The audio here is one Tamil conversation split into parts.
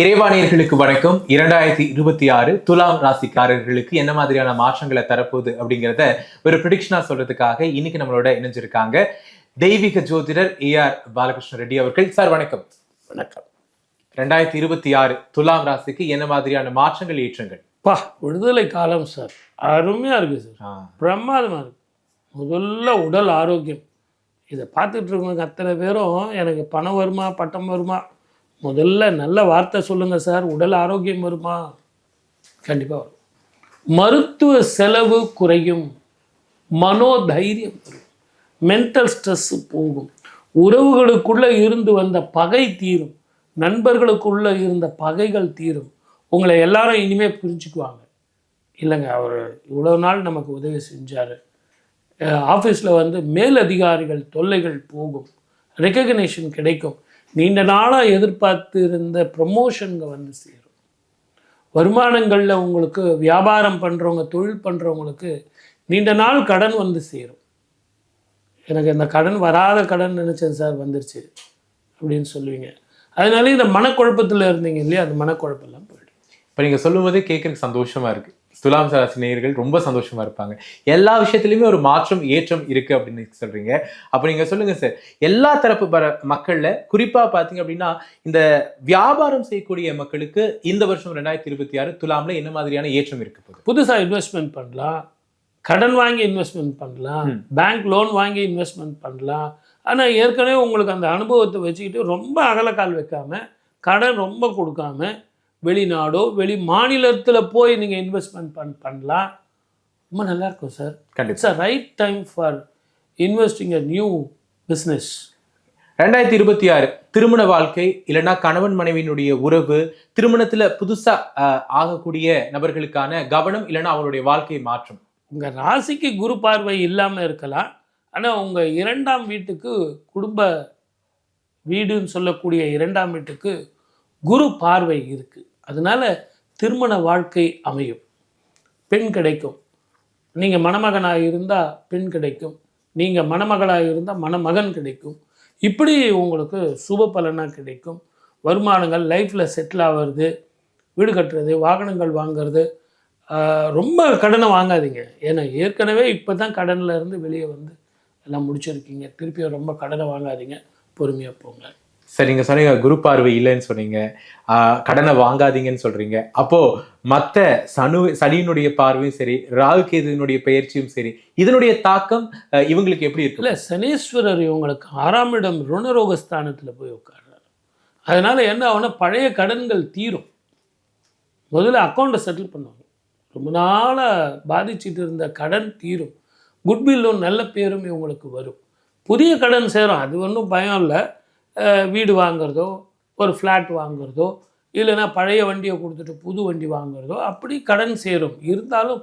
இறைவாணியர்களுக்கு வணக்கம். இரண்டாயிரத்தி இருபத்தி ஆறு துலாம் ராசிக்காரர்களுக்கு என்ன மாதிரியான மாற்றங்களை தரப்போகுது அப்படிங்கிறத ஒரு ப்ரிடிக்ஷனா சொல்றதுக்காக இன்னைக்கு நம்மளோட இணைஞ்சிருக்காங்க. தெய்வீக ஜோதிடர் ஏ ஆர் பாலகிருஷ்ண ரெட்டி அவர்கள். சார் வணக்கம். வணக்கம். ரெண்டாயிரத்தி இருபத்தி ஆறு துலாம் ராசிக்கு என்ன மாதிரியான மாற்றங்கள் ஏற்றங்கள்? பா விடுதலை காலம் சார். அருமையாக இருக்குது சார். ஆ, பிரமாதமாக இருக்கு. முதல்ல உடல் ஆரோக்கியம். இதை பார்த்துட்டு இருக்கவங்க அத்தனை பேரும் எனக்கு பணம் வருமா பட்டம் வருமா முதல்ல நல்ல வார்த்தை சொல்லுங்கள் சார். உடல் ஆரோக்கியம் வருமா? கண்டிப்பாக வரும். மருத்துவ செலவு குறையும். மனோதைரியம் வரும். மென்டல் ஸ்ட்ரெஸ்ஸு போகும். உறவுகளுக்குள்ளே இருந்து வந்த பகை தீரும். நண்பர்களுக்குள்ளே இருந்த பகைகள் தீரும். உங்களை எல்லாரும் இனிமேல் புரிஞ்சுக்குவாங்க. இல்லைங்க அவர் இவ்வளோ நாள் நமக்கு உதவி செஞ்சார். ஆஃபீஸில் வந்து மேல் அதிகாரிகள் தொல்லைகள் போகும். ரெக்கக்னேஷன் கிடைக்கும். நீண்ட நாளாக எதிர்பார்த்து இருந்த ப்ரமோஷனுங்க வந்து சேரும். வருமானங்களில் உங்களுக்கு வியாபாரம் பண்ணுறவங்க தொழில் பண்ணுறவங்களுக்கு நீண்ட நாள் கடன் வந்து சேரும். எனக்கு இந்த கடன் வராத கடன் நினச்சேன் சார் வந்துருச்சு அப்படின்னு சொல்லுவீங்க. அதனால இந்த மனக்குழப்பத்தில் இருந்தீங்க இல்லையா? அந்த மனக்குழப்பெல்லாம் போயிடும் இப்போ நீங்கள் சொல்லும் போதே சந்தோஷமாக இருக்குது துலாம் ராசி நேயர்கள் ரொம்ப சந்தோஷமா இருப்பாங்க. எல்லா விஷயத்திலயுமே ஒரு மாற்றம் ஏற்றம் இருக்கு அப்படின்னு சொல்றீங்க. அப்ப நீங்க சொல்லுங்க சார் எல்லா தரப்பு பர மக்கள்ல குறிப்பா பாத்தீங்க அப்படின்னா இந்த வியாபாரம் செய்யக்கூடிய மக்களுக்கு இந்த வருஷம் ரெண்டாயிரத்தி இருபத்தி ஆறு துலாம்ல என்ன மாதிரியான ஏற்றம் இருக்க போகுது? புதுசாக இன்வெஸ்ட்மெண்ட் பண்ணலாம். கடன் வாங்கி இன்வெஸ்ட்மெண்ட் பண்ணலாம். பேங்க் லோன் வாங்கி இன்வெஸ்ட்மெண்ட் பண்ணலாம். ஆனால் ஏற்கனவே உங்களுக்கு அந்த அனுபவத்தை வச்சுக்கிட்டு ரொம்ப அகலக்கால் வைக்காம கடன் ரொம்ப கொடுக்காம வெளிநாடோ வெளி மாநிலத்தில் போய் நீங்கள் இன்வெஸ்ட்மெண்ட் பண் பண்ணலாம் ரொம்ப நல்லா இருக்கும் sir it's a right time for investing a new business ரெண்டாயிரத்தி இருபத்தி ஆறு திருமண வாழ்க்கை இல்லைன்னா கணவன் மனைவியினுடைய உறவு திருமணத்துல புதுசா ஆஹ், ஆகக்கூடிய நபர்களுக்கான கவனம் இல்லைன்னா அவங்களுடைய வாழ்க்கை மாற்றம். உங்கள் ராசிக்கு குரு பார்வை இல்லாமல் இருக்கலாம். ஆனால் உங்கள் இரண்டாம் வீட்டுக்கு குடும்ப வீடுன்னு சொல்லக்கூடிய இரண்டாம் வீட்டுக்கு குரு பார்வை இருக்குது அதனால திருமண வாழ்க்கை அமையும். பெண் கிடைக்கும். நீங்கள் மணமகனாக இருந்தால் பெண் கிடைக்கும். நீங்கள் மணமகளாக இருந்தால் மணமகன் கிடைக்கும். இப்படி உங்களுக்கு சுப பலனாக கிடைக்கும். வருமானங்கள் லைஃப்பில் செட்டில் ஆகிறது வீடு கட்டுறது வாகனங்கள் வாங்குறது ரொம்ப கடனை வாங்காதீங்க. ஏன்னா ஏற்கனவே இப்போ தான் கடனில் இருந்து வெளியே வந்து எல்லாம் முடிச்சிருக்கீங்க. திருப்பியும் ரொம்ப கடனை வாங்காதீங்க. பொறுமையாக போங்க. சரி நீங்கள் சொன்னீங்க குரு பார்வை இல்லைன்னு சொன்னீங்க. கடனை வாங்காதீங்கன்னு சொல்றீங்க. அப்போ மத்த சனு சனியினுடைய பார்வையும் சரி ராகு பயிற்சியும் சரி இதனுடைய தாக்கம் இவங்களுக்கு எப்படி இருக்கு இல்லை சனீஸ்வரர் இவங்களுக்கு ஆறாம் இடம் ருணரோகஸ்தானத்தில் போய் உட்கார்றாரு. அதனால என்ன ஆகும்னா பழைய கடன்கள் தீரும். முதல்ல அக்கௌண்ட்டை செட்டில் பண்ணுவாங்க. ரொம்ப நாளாக பாதிச்சிட்டு இருந்த கடன் தீரும். குட்வில்லும் நல்ல பேரும் இவங்களுக்கு வரும். புதிய கடன் சேரும். அது ஒன்றும் பயம் இல்லை. வீடு வாங்குறதோ ஒரு ஃப்ளாட் வாங்குறதோ இல்லைன்னா பழைய வண்டியை கொடுத்துட்டு புது வண்டி வாங்குறதோ அப்படி கடன் சேரும். இருந்தாலும்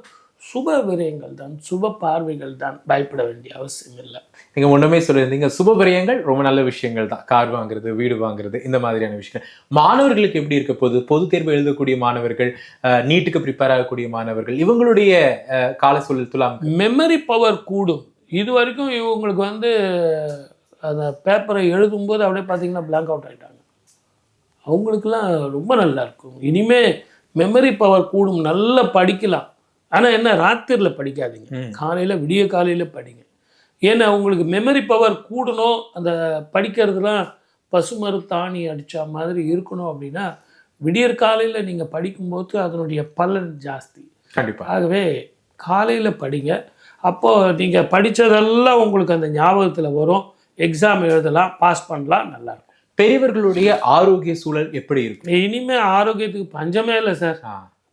சுப விரயங்கள் தான் சுப பார்வைகள் தான் பயப்பட வேண்டிய அவசியம் இல்லை. நீங்க முன்னமே சொல்லியிருந்தீங்க சுபபரியங்கள் ரொம்ப நல்ல விஷயங்கள் தான். கார் வாங்குறது வீடு வாங்குறது இந்த மாதிரியான விஷயங்கள். மாணவர்களுக்கு எப்படி இருக்க போகுது? பொது தேர்வு எழுதக்கூடிய மாணவர்கள் நீட்டுக்கு ப்ரிப்பேர் ஆகக்கூடிய மாணவர்கள் இவங்களுடைய கால சூழல் துலாம் மெமரி பவர் கூடும். இது வரைக்கும் இவங்களுக்கு வந்து அந்த பேப்பரை எழுதும்போது அப்படியே பார்த்தீங்கன்னா blank அவுட் ஆயிட்டாங்க. அவங்களுக்குலாம் ரொம்ப நல்லா இருக்கும். இனிமே மெமரி பவர் கூடும். நல்லா படிக்கலாம். ஆனால் என்ன? ராத்திரியில் படிக்காதீங்க. காலையில் விடிய காலையில் படிங்க. ஏன்னா உங்களுக்கு மெமரி பவர் கூடணும். அந்த படிக்கிறதுலாம் பசுமரு தாணி அடித்த மாதிரி இருக்கணும் அப்படின்னா விடியற் காலையில் நீங்கள் படிக்கும்போது அதனுடைய பலன் ஜாஸ்தி. கண்டிப்பா. ஆகவே காலையில் படிங்க. அப்போது நீங்கள் படித்ததெல்லாம் உங்களுக்கு அந்த ஞாபகத்தில் வரும். எக்ஸாம் எழுதலாம் பாஸ் பண்ணலாம் நல்லாயிருக்கும் பெரியவர்களுடைய ஆரோக்கிய சூழல் எப்படி இருக்கும் இனிமே ஆரோக்கியத்துக்கு பஞ்சமே இல்லை சார்.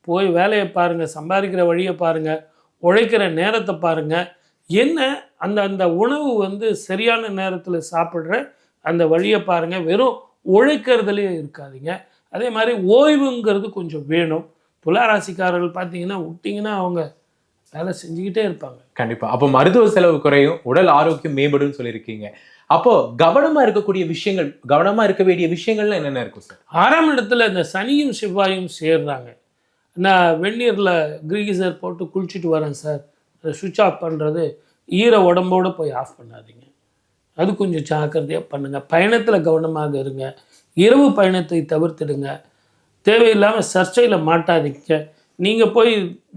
போய் வேலையை பாருங்கள் சம்பாதிக்கிற வழியை பாருங்கள் உழைக்கிற நேரத்தை பாருங்கள் என்ன அந்த அந்த உணவு வந்து சரியான நேரத்தில் சாப்பிட்ற அந்த வழியை பாருங்கள் வெறும் உழைக்கிறதுலேயே இருக்காதீங்க. அதே மாதிரி ஓய்வுங்கிறது கொஞ்சம் வேணும். துளாராசிக்காரர்கள் பார்த்தீங்கன்னா விட்டிங்கன்னா அவங்க வேலை செஞ்சுக்கிட்டே இருப்பாங்க. கண்டிப்பா. அப்போ மருத்துவ செலவு குறையும் உடல் ஆரோக்கியம் மேம்படும் சொல்லியிருக்கீங்க. அப்போ கவனமா இருக்கக்கூடிய விஷயங்கள் கவனமா இருக்க வேண்டிய விஷயங்கள்லாம் என்னென்ன இருக்கும் சார்? ஆறாம் இடத்துல இந்த சனியும் செவ்வாயும் சேர்றாங்க நான் வெந்நீரில் கிரீசர் போட்டு குளிச்சுட்டு வரேன் சார். சுவிட்ச் ஆஃப் பண்ணுறது ஈர உடம்போட போய் ஆஃப் பண்ணாதீங்க. அது கொஞ்சம் ஜாக்கிரதையாக பண்ணுங்கள் பயணத்தில் கவனமாக இருங்க. இரவு பயணத்தை தவிர்த்திடுங்க. தேவையில்லாமல் சர்ச்சையில் மாட்டாதீங்க. நீங்கள் போய்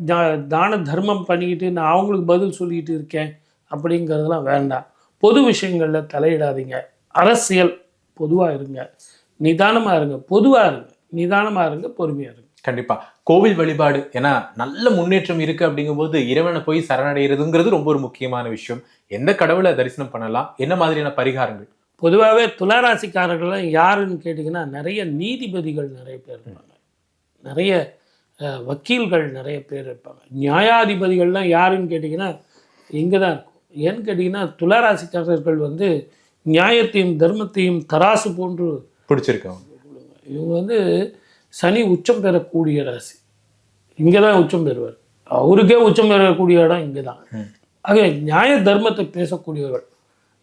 தா தான தர்மம் பண்ணிக்கிட்டு நான் அவங்களுக்கு பதில் சொல்லிக்கிட்டு இருக்கேன் அப்படிங்கிறதெல்லாம் வேண்டாம். பொது விஷயங்களில் தலையிடாதீங்க. அரசியல் பொதுவாக இருங்க. நிதானமாக இருங்க. பொதுவாக இருங்க. நிதானமாக இருங்க. பொறுமையாக இருங்க. கண்டிப்பா. கோவில் வழிபாடு ஏன்னா நல்ல முன்னேற்றம் இருக்கு அப்படிங்கும்போது இறைவனை போய் சரணடைகிறதுங்கிறது ரொம்ப ஒரு முக்கியமான விஷயம். எந்த கடவுளை தரிசனம் பண்ணலாம்? என்ன மாதிரியான பரிகாரங்கள்? பொதுவாகவே துளாராசிக்காரர்கள்லாம் யாருன்னு கேட்டிங்கன்னா நிறைய நீதிபதிகள் நிறைய பேர் இருப்பாங்க. நிறைய வக்கீல்கள் நிறைய பேர் இருப்பாங்க. நியாயாதிபதிகள்லாம் யாருன்னு கேட்டிங்கன்னா இங்கே தான் இருக்கும். ஏன்னு கேட்டிங்கன்னா துளாராசிக்காரர்கள் வந்து நியாயத்தையும் தர்மத்தையும் தராசு போன்று பிடிச்சிருக்கவங்க இவங்க வந்து சனி உச்சம் பெறக்கூடிய ராசி. இங்கே தான் உச்சம் பெறுவார். அவருக்கே உச்சம் பெறக்கூடிய இடம் இங்கே தான். ஆக நியாய தர்மத்தை பேசக்கூடியவர்கள்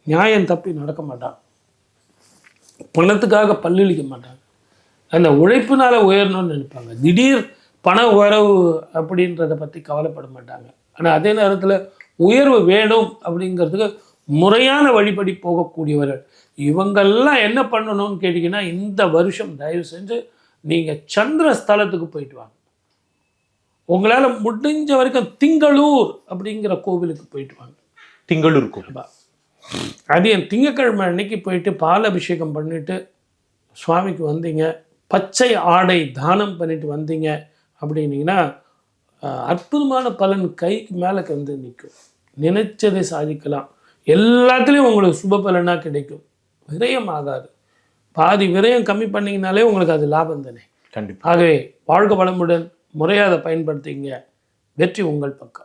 நியாயம் தப்பி நடக்க மாட்டாங்க. பணத்துக்காக பல்லிழிக்க மாட்டாங்க. அந்த உழைப்பினால உயரணும்னு நினைப்பாங்க. திடீர் பண உயர்வு அப்படின்றத பற்றி கவலைப்பட மாட்டாங்க. ஆனால் அதே நேரத்தில் உயர்வு வேணும் அப்படிங்கிறதுக்கு முறையான வழிபடி போகக்கூடியவர்கள். இவங்கெல்லாம் என்ன பண்ணணும்னு கேட்டிங்கன்னா இந்த வருஷம் தயவு செஞ்சு நீங்கள் சந்திர ஸ்தலத்துக்கு போயிட்டு வாங்க. உங்களால் முடிஞ்ச வரைக்கும் திங்களூர் அப்படிங்கிற கோவிலுக்கு போயிட்டு வாங்க. திங்களூர் கோவில். அது என் திங்கக்கிழமை அன்னைக்கு போயிட்டு பால் அபிஷேகம் பண்ணிட்டு சுவாமிக்கு வந்தீங்க. பச்சை ஆடை தானம் பண்ணிட்டு வந்தீங்க. அப்படின்னீங்கன்னா அற்புதமான பலன் கைக்கு மேலே வந்து நிற்கும். நினைச்சதை சாதிக்கலாம். எல்லாத்துலேயும் உங்களுக்கு சுப பலனாக கிடைக்கும். விரயம் ஆகாது. பாதி விரயம் கம்மி பண்ணீங்கனாலே உங்களுக்கு அது லாபம் தானே? கண்டிப்பா. ஆகவே வாழ்க வளமுடன். முறையாக அதை பயன்படுத்திங்க. வெற்றி உங்கள் பக்கம்.